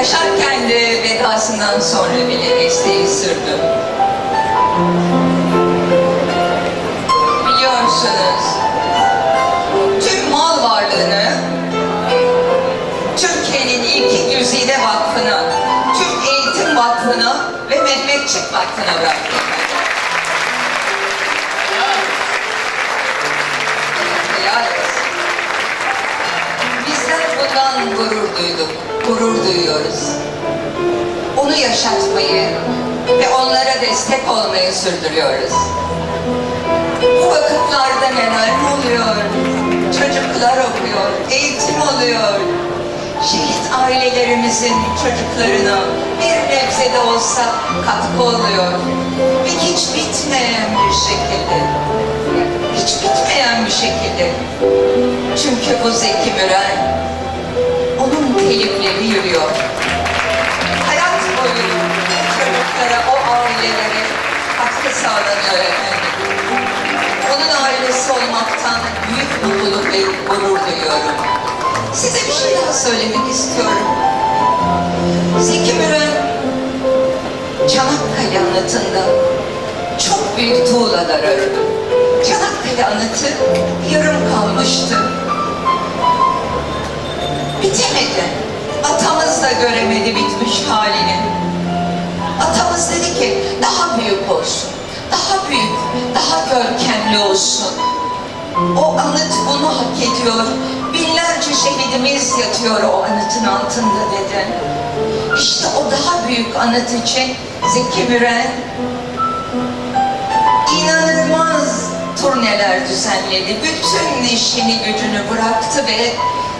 Yaşarken de vedasından sonra bile desteği sürdü. Biliyorsunuz, tüm mal varlığını Türkiye'nin ilk Güzide Vakfı'na, Türk Eğitim Vakfı'na ve Mehmetçik Vakfı'na bıraktı. Gurur duyuyoruz. Onu yaşatmayı ve onlara destek olmayı sürdürüyoruz. Bu vakıflarda neler oluyor? Çocuklar okuyor, eğitim oluyor. Şehit ailelerimizin çocuklarına bir nebze de olsa katkı oluyor. Ve hiç bitmeyen bir şekilde, hiç bitmeyen bir şekilde. Çünkü bu Zeki Müren, onun telifleri yürüyor. Hayat boyu çocuklara, o ailelere katkı sağlanıyor efendim. Onun ailesi olmaktan büyük mutluluk ve gurur duyuyorum. Size bir şey daha söylemek istiyorum. Zeki Müren, Çanakkale anıtında çok büyük tuğlalar ördü. Çanakkale anıtı yarım kalmıştı. Göremedi bitmiş halini. Atamız dedi ki daha büyük olsun, daha büyük, daha görkemli olsun. O anıt bunu hak ediyor. Binlerce şehidimiz yatıyor o anıtın altında dedi. İşte o daha büyük anıt için Zeki Müren inanılmaz turneler düzenledi. Bütün işini gücünü bıraktı ve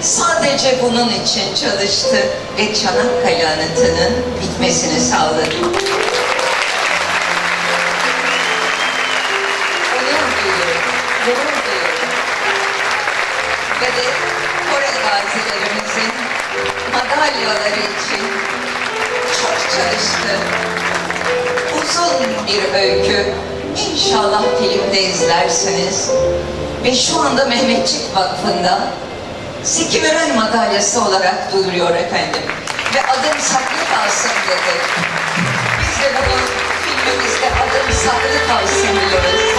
sadece bunun için çalıştı ve Çanakkale anıtının bitmesini sağladı. Ve Kore gazilerimizin madalyaları için çok çalıştı. Uzun bir öykü. İnşallah filmde izlersiniz. Ve şu anda Mehmetçik Vakfı'nda Zeki Müren madalyası olarak duyuruyor efendim. Ve adım saklı kalsın dedi. Biz de bunu filmimizde adım saklı kalsın diyoruz.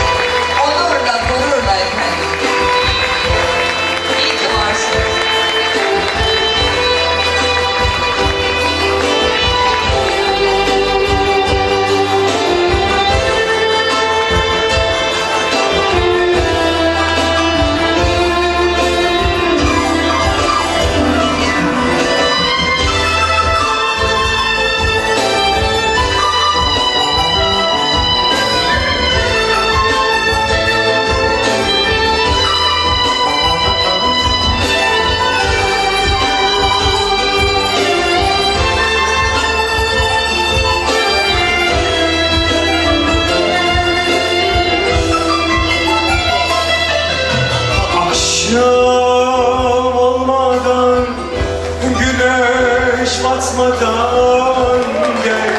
Batmadan gel,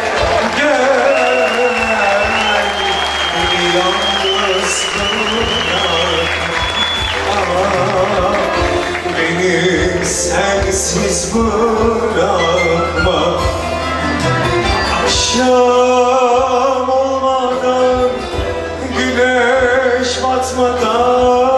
gel. Yalnız bırakma. Bırakma. Akşam olmadan, güneş batmadan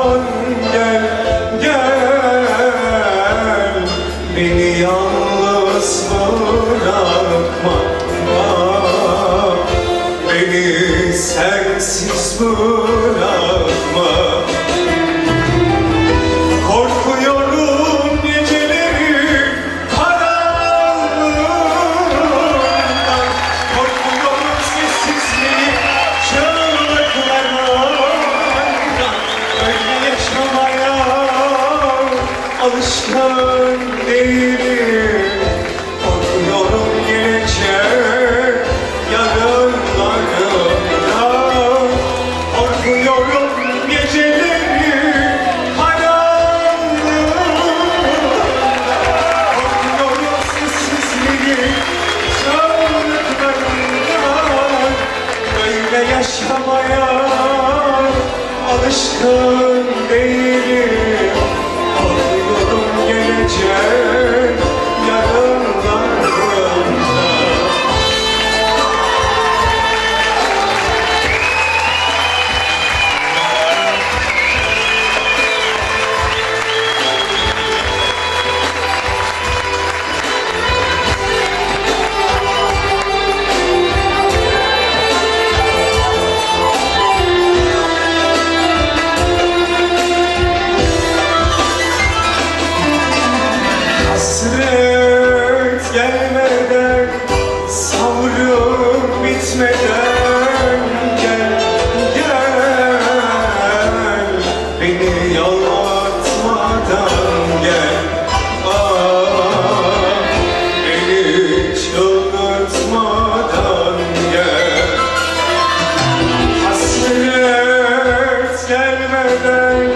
gelmeden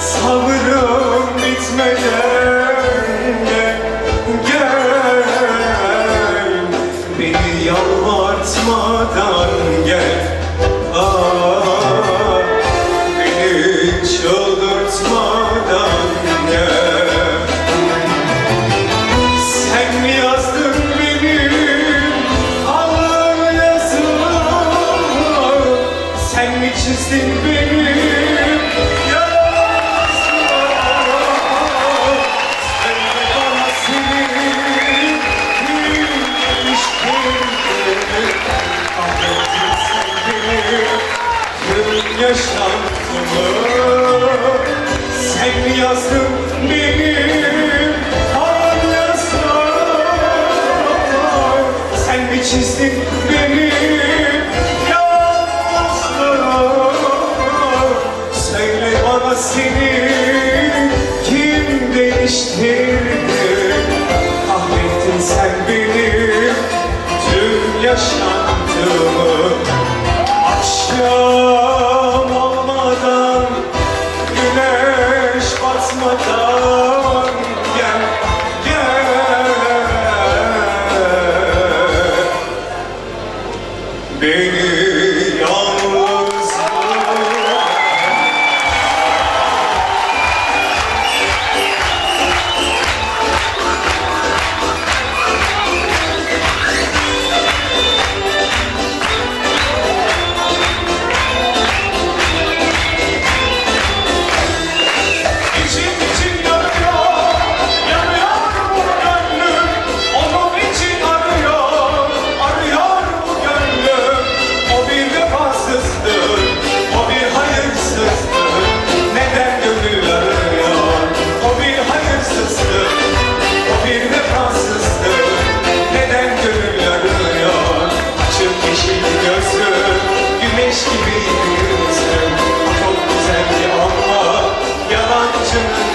Sabrım bitmeden Gel, gel Beni yalvartmadan gel. Ah, Beni çıldırtmadan gel. Sen mi yazdın benim ağır yazımı? Sen mi çizdin benim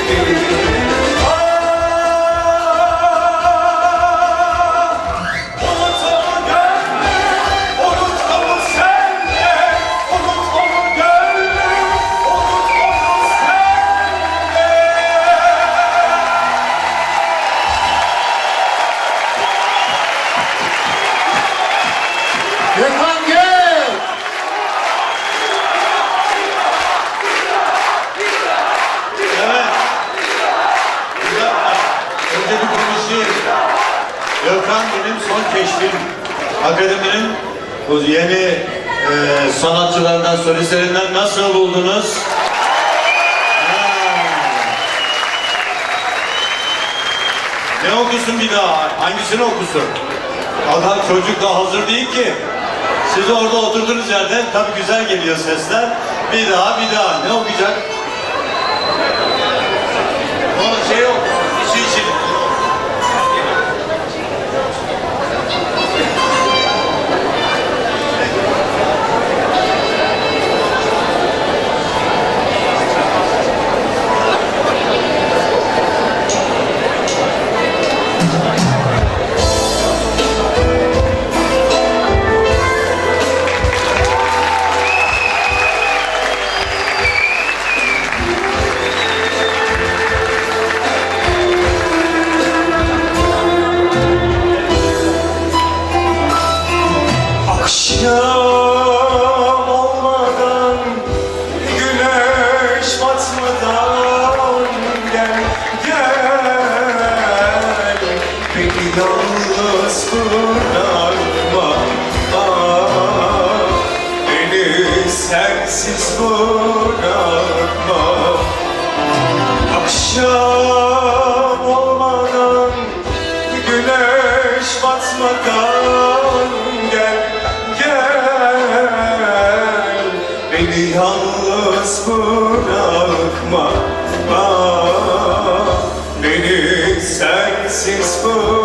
Thank you. Bir konuşayım. Gökhan benim son keşfim. Akademinin bu yeni e, sanatçılarından, solistlerinden nasıl buldunuz? Ne okusun bir daha? Hangisini okusun? Adam çocuk da hazır değil ki. Siz orada oturduğunuz yerden tabii güzel geliyor sesler. Bir daha bir daha. Ne okuyacak? Yalnız bırakma ah, beni sensiz bırakma Akşam olmadan güneş batmadan gel gel. Beni yalnız bırakma beni sensiz bırakma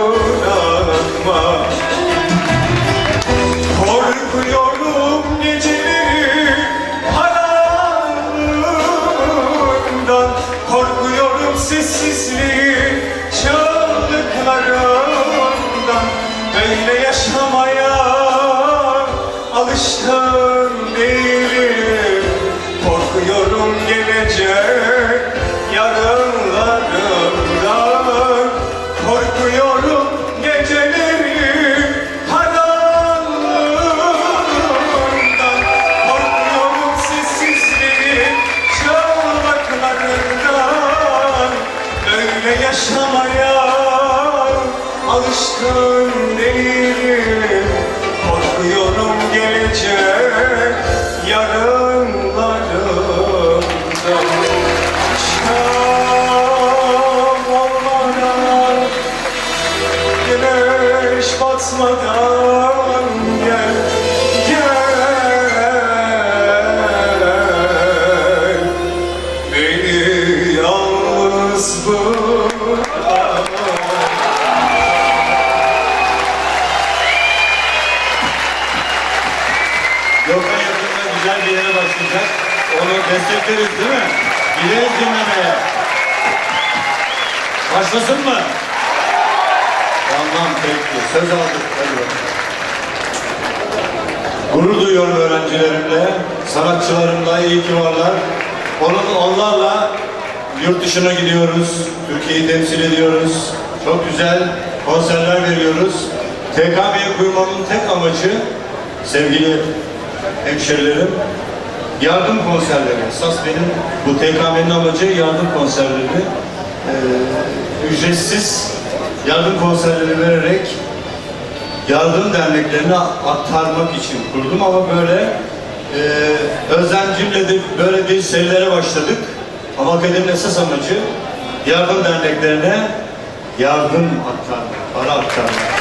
What? Yaşamaya alışkın değilim Başlasın mı? Tamam peki. Söz aldık. Hadi. Gurur duyuyorum öğrencilerimle, sanatçılarımla, iyi ki varlar. Onun, onlarla yurt dışına gidiyoruz, Türkiye'yi temsil ediyoruz. Çok güzel konserler veriyoruz. TKM'ye kurmamın tek amacı sevgili hemşerilerim, yardım konserleri. Esas benim bu TKM'nin amacı yardım konserleri. Ee, ücretsiz yardım konserleri vererek yardım derneklerine aktarmak için kurdum ama böyle e, özlemcimle de böyle bir serilere başladık. Ama akademinin esas amacı yardım derneklerine yardım aktarmak, para aktarmak.